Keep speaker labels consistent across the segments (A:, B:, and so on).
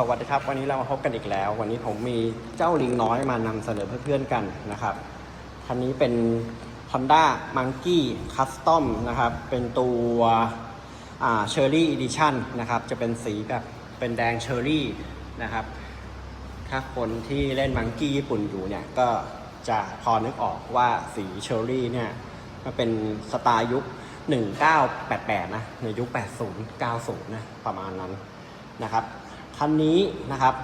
A: สวัสดีครับ วันนี้เรามาพบกันอีกแล้ว วันนี้ผมมีเจ้าลิงน้อยมานำเสนอเพื่อนๆกันนะครับคันนี้เป็น Honda Monkey Custom นะครับ เป็นตัวอ่า Cherry Edition นะครับ จะเป็นสีแบบเป็นแดงเชอร์รี่นะครับ ถ้าคนที่เล่นมังกี้ญี่ปุ่นอยู่เนี่ย ก็จะพอนึกออกว่าสีเชอร์รี่เนี่ย มันเป็นสไตล์ยุค 1988 นะ ในยุค 80 90 นะ ประมาณนั้นนะครับ คันนี้นะครับ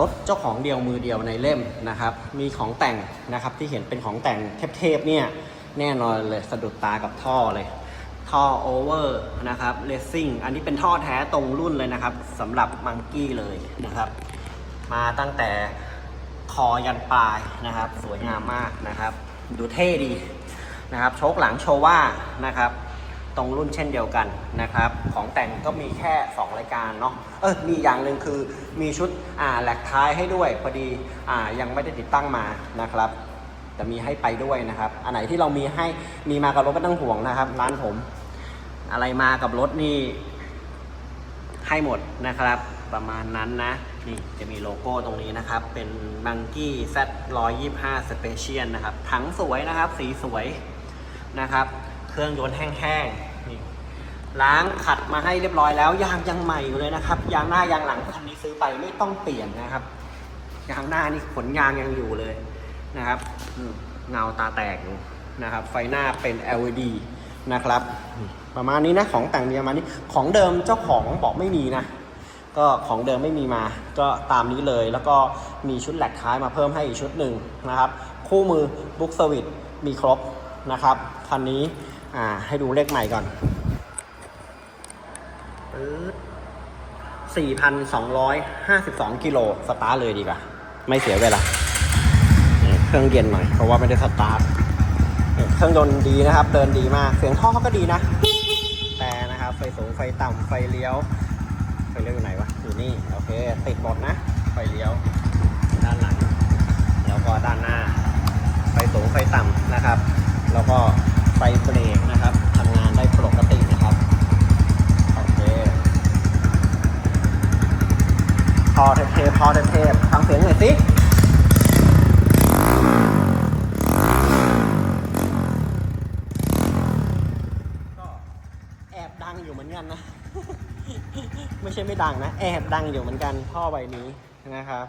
A: รถเจ้าของเดียวมือเดียวในเล่มนะครับ มีของแต่งนะครับที่เห็นเป็นของแต่งเทพๆเนี่ยแน่นอนเลยสะดุดตากับท่อเลย ท่อโอเวอร์นะครับเลสซิ่งอันนี้เป็นท่อแท้ตรงรุ่นเลยนะครับสำหรับมังกี้เลยนะครับ มาตั้งแต่คอยันปลายนะครับ สวยงามมากนะครับ ดูเท่ดีนะครับโชคหลังโชว่านะครับ ตรงรุ่นเช่นเดียวกันนะครับ ของแต่งก็มีแค่ 2 รายการเนาะ เออ มีอย่างหนึ่งคือมีชุดอ่าแหลกท้ายให้ด้วย พอดีอ่ายังไม่ได้ติดตั้งมานะครับ แต่มีให้ไปด้วยนะครับ อันไหนที่เรามีให้มีมากับรถไม่ต้องห่วงนะครับ ร้านผม อะไรมากับรถนี่ให้หมดนะครับ ประมาณนั้นนะ นี่จะมีโลโก้ตรงนี้นะครับ เป็น b ังกี้ Z 125 Special นะครับ ถังสวยนะครับ สีสวยนะครับ เครื่องยนต์แห้งๆ ล้างขัดมาให้เรียบร้อยแล้วยางยังใหม่อยู่เลยนะครับยางหน้ายางหลังคันนี้ซื้อไปไม่ต้องเปลี่ยนนะครับยางหน้านี่ขนยางยังอยู่เลยนะครับเงาตาแตกอยู่นะครับ ไฟหน้าเป็น LED นะครับ ประมาณนี้นะของแต่งมีประมาณนี้ของเดิมเจ้าของบอกไม่มีนะ ก็ของเดิมไม่มีมา ก็ตามนี้เลยแล้วก็มีชุดแหลกท้ายมาเพิ่มให้อีกชุดหนึ่งนะครับ คู่มือบุ๊กสวิตมีครบนะครับคันนี้อ่าให้ดูเลขใหม่ก่อน 4,252 กิโลสตาร์เลยดีกว่า ไม่เสียเวลา เครื่องเย็นหน่อย เพราะว่าไม่ได้สตาร์ทเครื่องยนต์ดีนะครับ เดินดีมาก เสียงท่อเขาก็ดีนะ แต่นะครับ ไฟสูง ไฟต่ำไฟเลี้ยว ไฟเลี้ยวอยู่ไหนวะ อยู่นี่ โอเค ติดหมดนะ ไฟเลี้ยว ด้านหลัง แล้วก็ด้านหน้า ไฟสูง ไฟต่ำนะครับ แล้วก็ไฟเบรกนะครับทำงานได้ปกตินะครับ โอเค พอเทปๆพอเทปๆฟังเสียงหน่อยสิก็แอบดังอยู่เหมือนกันนะ ไม่ใช่ไม่ดังนะ แอบดังอยู่เหมือนกันท่อใบนี้นะครับ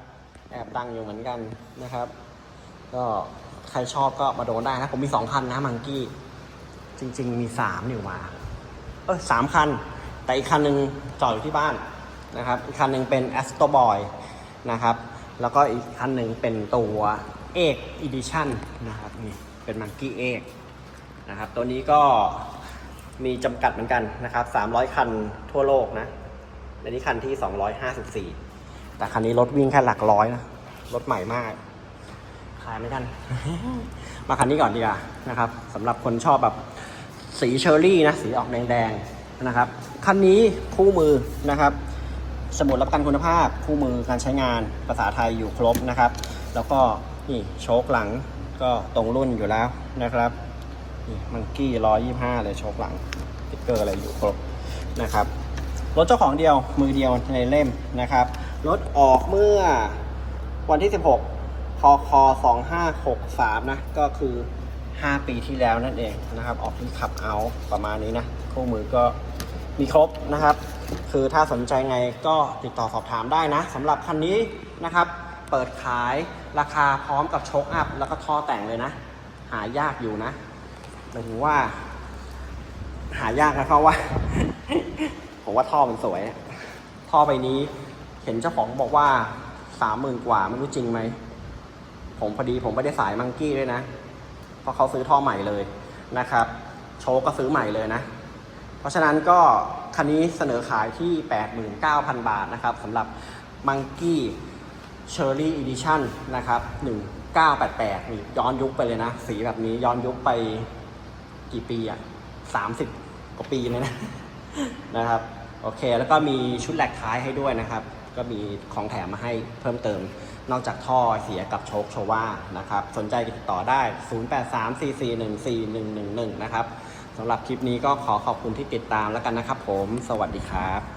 A: แอบดังอยู่เหมือนกันนะครับ ก็ใครชอบก็มาโดนได้นะ ผมมีสองคันนะมังกี้ จริง ๆ มีสามอยู่มาเออสามคัน แต่อีกคันหนึ่งจอดอยู่ที่บ้าน นะครับอีกคันหนึ่งเป็น a s t r o Boy นะครับ แล้วก็อีกคันหนึ่งเป็นตัวเอก Edition นะครับนี่เป็นมังกี้เอกนะครับตัวนี้ก็มีจำกัดเหมือนกันนะครับ 300 คันทั่วโลกนะอันนี้คันที่ 254 แต่คันนี้รถวิ่งแค่หลักร้อยนะ รถใหม่มาก ขายไม่ทัน มาคันนี้ก่อนดีกว่านะครับสำหรับคนชอบแบบสีเชอร์รี่นะ สีออกแดงๆนะครับ คันนี้คู่มือนะครับ สมุดรับประกันคุณภาพ คู่มือการใช้งานภาษาไทยอยู่ครบนะครับ แล้วก็นี่โชคหลังก็ตรงรุ่นอยู่แล้วนะครับนี่มังกี้ร้อยยี่ห้าเลยโชคหลังติ๊กเกอร์อะไรอยู่ครบนะครับรถเจ้าของเดียวมือเดียวในเล่มนะครับรถออกเมื่อวันที่ 16 คค 2563 นะ ก็คือ 5 ปีที่แล้วนั่นเองนะครับ ออกที่ขับเอาประมาณนี้นะ คู่มือก็มีครบนะครับ คือถ้าสนใจไงก็ติดต่อสอบถามได้นะสำหรับคันนี้นะครับ เปิดขายราคาพร้อมกับโชคอัพ แล้วก็ท่อแต่งเลยนะ หายากอยู่นะหมายถึงว่า หายากนะเพราะว่า ผมว่าท่อมันสวย ท่อใบนี้ เห็นเจ้าของบอกว่าสามหมื่นกว่าไม่รู้จริงไหมผมพอดีผมไม่ได้สายมังกี้ด้วยนะเพราะเขาซื้อท่อใหม่เลยนะครับ โชคก็ซื้อใหม่เลยนะ เพราะฉะนั้นก็ คันนี้เสนอขายที่ 89,000 บาทนะครับสำหรับมังกี้เชอร์รี่อีดิชั่นนะครับ 1988 นี่ย้อนยุคไปเลยนะ สีแบบนี้ย้อนยุคไปกี่ปีอะ30 กว่าปีเลยนะ นะครับ โอเค แล้วก็มีชุดแหลกท้ายให้ด้วยนะครับ ก็มีของแถมมาให้เพิ่มเติม นอกจากท่อเสียกับโชคโชว่านะครับ สนใจติดต่อได้ 0834414111 นะครับ สำหรับคลิปนี้ก็ขอขอบคุณที่ติดตามแล้วกันนะครับผม สวัสดีครับ